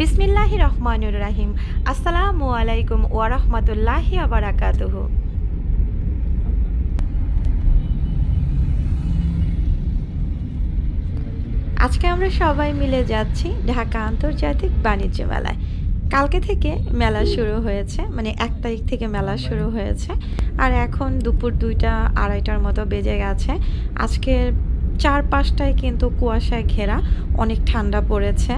বিসমিল্লাহি রহমানুর রাহিম। আসসালামু আলাইকুম ওয়া রাহমাতুল্লাহি ওয়া বারাকাতুহু। আজকে আমরা সবাই মিলে যাচ্ছি ঢাকা আন্তর্জাতিক বাণিজ্য মেলায়। কালকে থেকে মেলা শুরু হয়েছে মানে এক তারিখ থেকে মেলা শুরু হয়েছে, আর এখন দুপুর দুইটা, আড়াইটার মতো বেজে গেছে। আজকে চার পাঁচটায় কিন্তু কুয়াশায় ঘেরা, অনেক ঠান্ডা পড়েছে।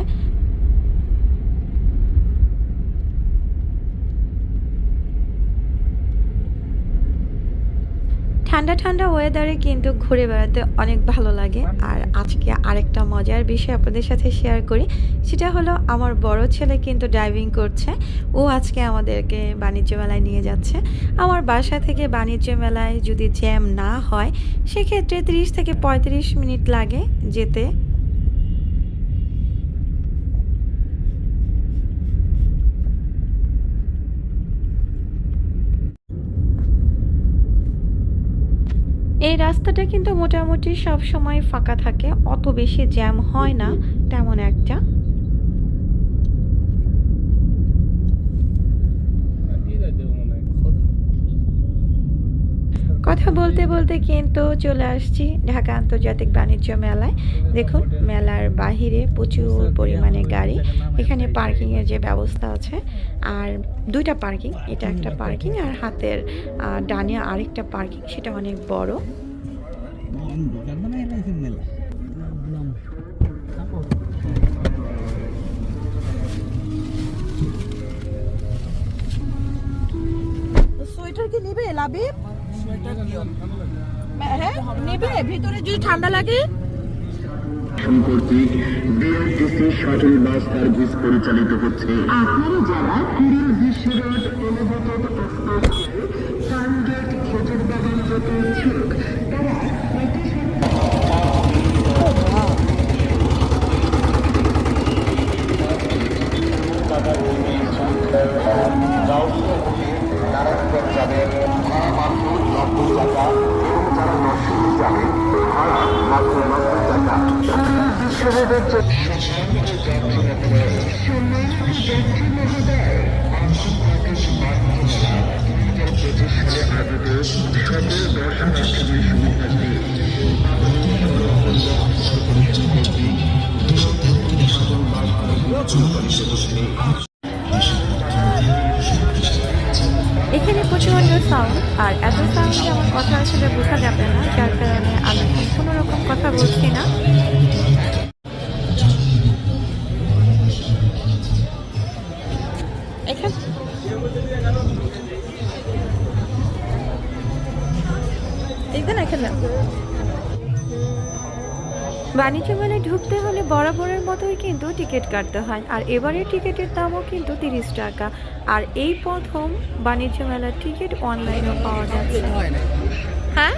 ঠান্ডা ঠান্ডা ওয়েদারে কিন্তু ঘুরে বেড়াতে অনেক ভালো লাগে। আর আজকে আরেকটা মজার বিষয় আপনাদের সাথে শেয়ার করি। সেটা হলো আমার বড় ছেলে কিন্তু ড্রাইভিং করছে। ও আজকে আমাদেরকে বাণিজ্য মেলায় নিয়ে যাচ্ছে। আমার বাসা থেকে বাণিজ্য মেলায় যদি জ্যাম না হয়, সেক্ষেত্রে তিরিশ থেকে পঁয়ত্রিশ মিনিট লাগে যেতে। এই রাস্তাটা কিন্তু মোটামুটি সব সময় ফাঁকা থাকে, অত বেশি জ্যাম হয় না, তেমন একটা। কথা বলতে বলতে কিন্তু চলে আসছি ঢাকা আন্তর্জাতিক বাণিজ্য মেলায়। দেখুন, মেলার বাহিরে প্রচুর পরিমাণে গাড়ি। এখানে পার্কিংয়ের যে ব্যবস্থা আছে, আর দুইটা পার্কিং, এটা একটা পার্কিং, আর হাতের ডানে আরেকটা পার্কিং, সেটা অনেক বড়। সোয়েটার কি নেবে, লাবিব? হ্যাঁ নেবে ভিতরে যদি ঠান্ডা লাগে? কর্তৃক বিআরটিসি শাটল পরিচালিত হচ্ছে আপনারা যারা কুড়ির বিশ্ব রোড এলিভেটেড এখানে প্রচণ্ড সাউন্ড আর এত সাউন্ডে আমার কথা আসলে বোঝা যাবে না, যার কারণে আমি কোনো রকম কথা বলছি না। এখানে? এখানে। বাণিজ্য মেলায় ঢুকতে হলে বরাবরের মতোই কিন্তু টিকিট কাটতে হয়। আর এবারের টিকিটের দামও কিন্তু তিরিশ টাকা। আর এই প্রথম বাণিজ্য মেলার টিকিট অনলাইনেও পাওয়া যাচ্ছে। হ্যাঁ?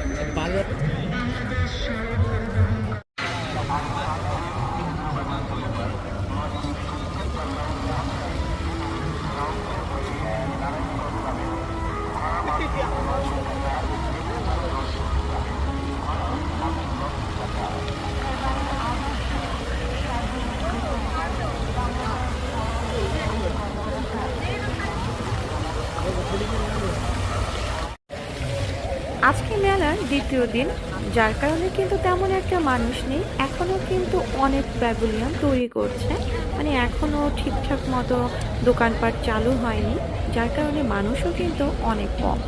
আজকে মেলার দ্বিতীয় দিন, যার কারণে কিন্তু তেমন একটা মানুষ নেই। এখনও কিন্তু অনেক প্যাভিলিয়ন তৈরি করছে। মানে এখনও ঠিকঠাক মতো দোকানপাট চালু হয়নি, যার কারণে মানুষও কিন্তু অনেক কম।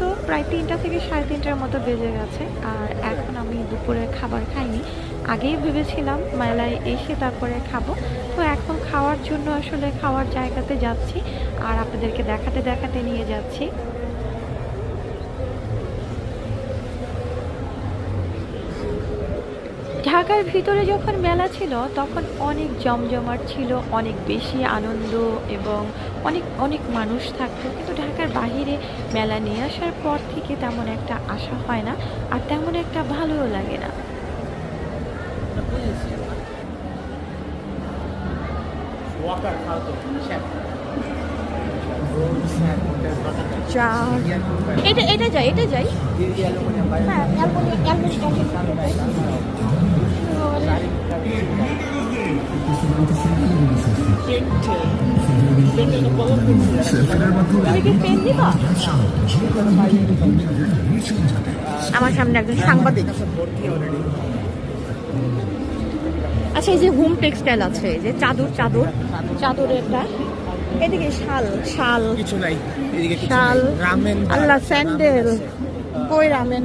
তো প্রায় তিনটা থেকে সাড়ে তিনটার মতো বেজে গেছে। আর এখন আমি দুপুরে খাবার খাইনি। আগেই ভেবেছিলাম মেলায় এসে তারপরে খাব। তো এখন খাওয়ার জন্য আসলে খাওয়ার জায়গাতে যাচ্ছি। আর আপনাদেরকে দেখাতে দেখাতে নিয়ে যাচ্ছি। ঢাকার ভিতরে যখন মেলা ছিল, তখন অনেক জমজমাট ছিল, অনেক বেশি আনন্দ এবং অনেক অনেক মানুষ থাকতো। কিন্তু ঢাকার বাহিরে মেলা নিয়ে আসার পর থেকে তেমন একটা আশা হয় না আর তেমন একটা ভালোও লাগে না। ওয়াকার খাও তো চার। এটা এটা যাই এটা যাই। হ্যাঁ, আমার সামনে একজন সাংবাদিক। আচ্ছা এই যে হোম টেক্সটাইল আছে যে চাদর চাদর চাদর একটা এদিকে শাল শাল। কিছু নাই এদিকে শাল রামেন আল্লাহ স্যান্ডেল। কই রামেন?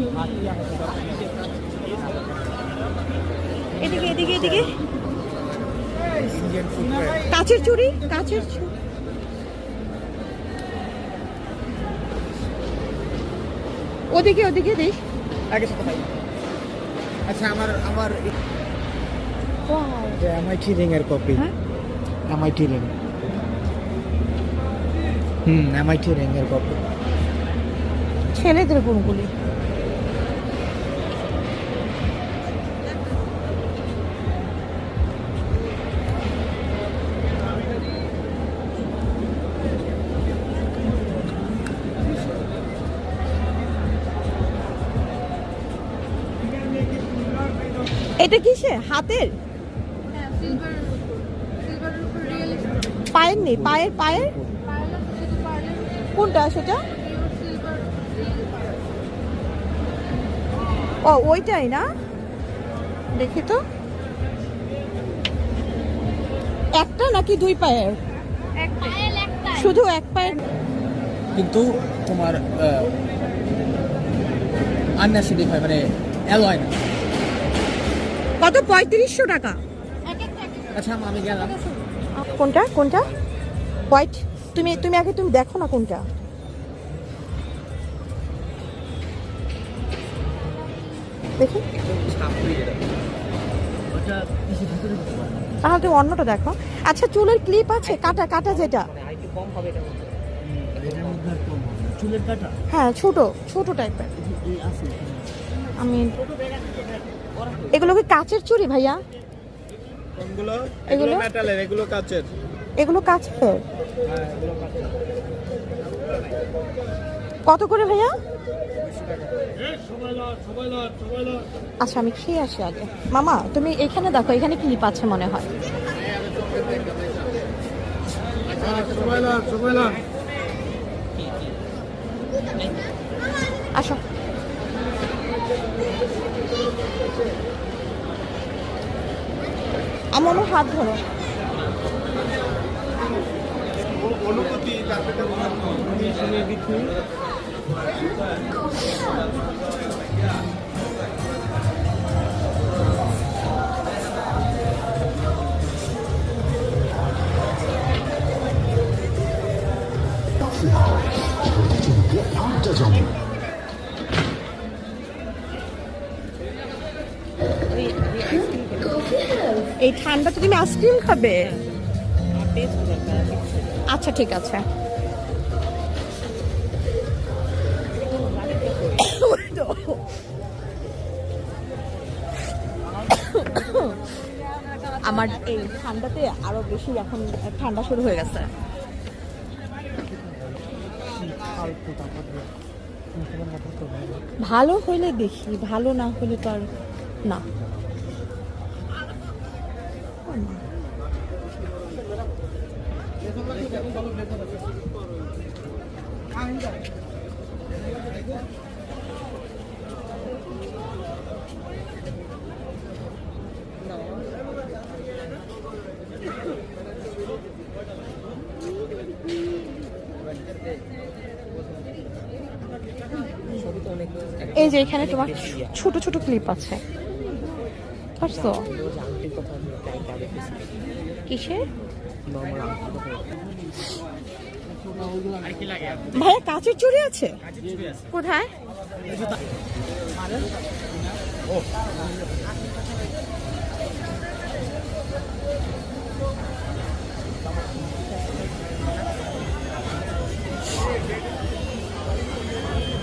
এদিকে এদিকে এদিকে। কাচের চুড়ি কাচের চুড়ি। ওদিকে ওদিকে দিস। আগে সাথে ভাই। আচ্ছা আমার আমার. এমআইটি রিং এর কপি হ্যাঁ? এমআইটি রিং হুম এমআইটি রিং এর কপি। ছেলেদের কোনগুলি? এটা কিসে? হাতের? পায়ের নেই পায়ের পায়ের? কোনটা সেটা? ও ওইটাই না? দেখি তো। একটা নাকি দুই পায়ের? শুধু এক পায়ের। কিন্তু তোমার আননেসেসারি হয় মানে অ্যালয় না। কত? পঁয়ত্রিশশো টাকা। আচ্ছা আমি গেলাম। কোনটা? কোনটা? হোয়াইট তুমি তুমি আগে তুমি দেখো না কোনটা। দেখি। তাহলে তুমি অন্যটা দেখো। আচ্ছা চুলের ক্লিপ আছে কাটা কাটা যেটা। হ্যাঁ ছোট ছোট টাইপের আমি এগুলো কি কাচের চুড়ি ভাইয়া? এগুলো? মেটালের এগুলো কাচের। এগুলো হ্যাঁ কত করে ভাইয়া? আচ্ছা আমি খেয়ে আসি আগে। মামা, তুমি এখানে দেখো, এখানে ক্লিপ আছে মনে হয়। আসো। আমার হাত ধরো। এই ঠান্ডাতে তুমি আইসক্রিম খাবে? আচ্ছা ঠিক আছে। আমার এই ঠান্ডাতে আরও বেশি এখন ঠান্ডা শুরু হয়ে গেছে। ভালো হইলে দেখি, ভালো না হলে তো আর না। এই যে এখানে তোমার ছোট ছোট ক্লিপ আছে। পারছ? কিসের? ভাইয়া কাচের চুড়ি আছে? কোথায়?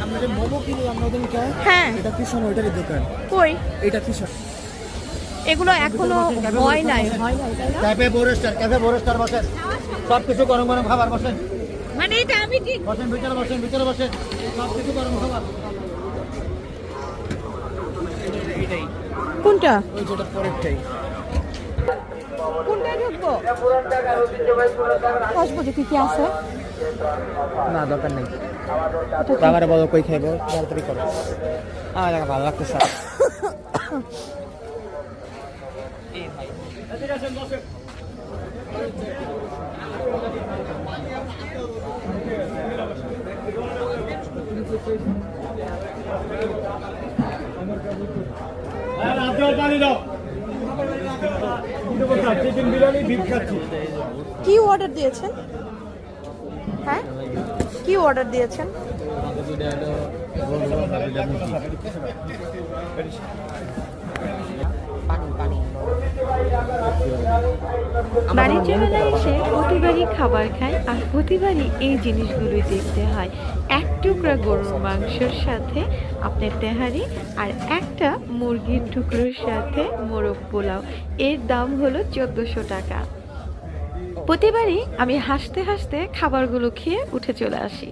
আমরা যে মোমো কিনি আমরা ওদিনকে হ্যাঁ। এটা পিছনে ওইটারই দোকান। কই? এটা পিছনে এগুলো এখনও হয় নাই। হয় ক্যাফে বোরেস্টার ক্যাফে বোরেস্টার বসেন। সব কিছু গরম গরম খাবার বসেন। মানে এটা আমি ঠিক বসেন ভিতরে বসেন ভিতরে বসেন। সব কিছু গরম খাবার। কোনটা? ওই যেটা পরেরটাই কোনটা ঢুকবো? কসবো যে কি কি আছে। না দরকার নেই। আমার বলো কই খাইবো? তাড়াতাড়ি করো আমার ভালো লাগতেছে। কি অর্ডার দিয়েছেন? হ্যাঁ? কি অর্ডার দিয়েছেন? পানি পানি বাণিজ্য মেলায় এসে প্রতিবারই খাবার খাই আর প্রতিবারই এই জিনিসগুলোই দেখতে হয়। এক টুকরা গরুর মাংসের সাথে আপনার তেহারি আর একটা মুরগির টুকরোর সাথে মোরগ পোলাও। এর দাম হলো চোদ্দোশো টাকা। প্রতিবারই আমি হাসতে হাসতে খাবারগুলো খেয়ে উঠে চলে আসি।